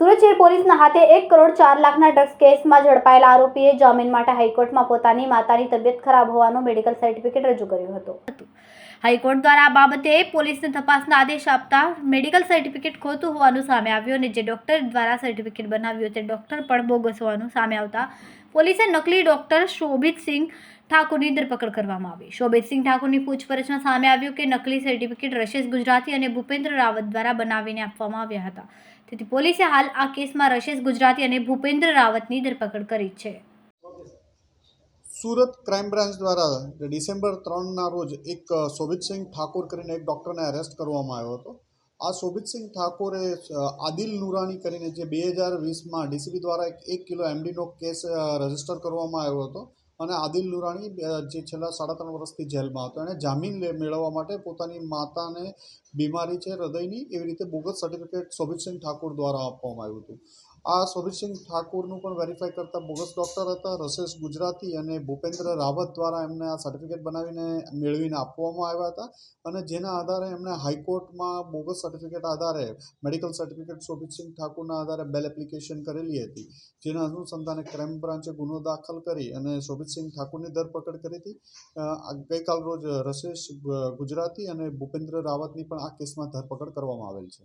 સુરત પોલીસના હાથે એક કરોડ ચાર લાખના ડ્રગ્સ કેસમાં ઝડપાયેલા આરોપીએ જામીન માટે હાઈકોર્ટમાં પોતાની માતાની તબિયત ખરાબ હોવાનું મેડિકલ સર્ટિફિકેટ રજૂ કર્યું હતું. હાઈકોર્ટ દ્વારા આ બાબતે પોલીસને તપાસના આદેશ આપતા મેડિકલ સર્ટિફિકેટ ખોટું હોવાનું સામે આવ્યું અને જે ડોક્ટર દ્વારા સર્ટિફિકેટ બનાવ્યું તે ડોક્ટર પણ બોગસ હોવાનું સામે આવતા પોલીસે નકલી ડોક્ટર શોભિતસિંહ ઠાકુરની ધરપકડ કરવામાં આવી. શોભિતસિંહ ઠાકુરની પૂછપરછમાં સામે આવ્યું કે નકલી સર્ટિફિકેટ રશેશ ગુજરાતી અને ભૂપેન્દ્ર રાવત દ્વારા બનાવીને આપવામાં આવ્યા હતા. તેથી પોલીસે હાલ આ કેસમાં રશેશ ગુજરાતી અને ભૂપેન્દ્ર રાવતની ધરપકડ કરી છે. સુરત ક્રાઇમ બ્રાન્ચ દ્વારા ડિસેમ્બર ત્રણના રોજ એક અ, શોભિતસિંહ ઠાકોર કરીને એક ડૉક્ટરને અરેસ્ટ કરવામાં આવ્યો હતો. આ શોભિતસિંહ ઠાકોરે આદિલ નુરાણી કરીને જે બે હજાર વીસમાં ડીસીબી દ્વારા એક કિલો એમડીનો કેસ રજિસ્ટર કરવામાં આવ્યો હતો અને આદિલ નુરાણી જે છેલ્લા સાડા ત્રણ વર્ષથી જેલમાં હતો. એણે જામીન મેળવવા માટે પોતાની માતાને બીમારી છે, હૃદયની, એવી રીતે બોગસ સર્ટિફિકેટ શોભિતસિંહ ઠાકોર દ્વારા આપવામાં આવ્યું હતું. આ શોભિતસિંહ ઠાકુરનું પણ વેરીફાઈ કરતા બોગસ ડૉક્ટર હતા, રસેશ ગુજરાતી અને ભૂપેન્દ્ર રાવત દ્વારા એમને આ સર્ટિફિકેટ બનાવીને મેળવીને આપવામાં આવ્યા હતા. અને જેના આધારે એમણે હાઈકોર્ટમાં બોગસ સર્ટિફિકેટ આધારે મેડિકલ સર્ટિફિકેટ શોભિતસિંહ ઠાકુરના આધારે બેલ એપ્લિકેશન કરેલી હતી. જેના અનુસંધાને ક્રાઇમ બ્રાન્ચે ગુનો દાખલ કરી અને શોભિતસિંહ ઠાકુરની ધરપકડ કરી હતી. ગઈકાલ રોજ રસેશ ગુજરાતી અને ભૂપેન્દ્ર રાવતની પણ આ કેસમાં ધરપકડ કરવામાં આવેલ છે.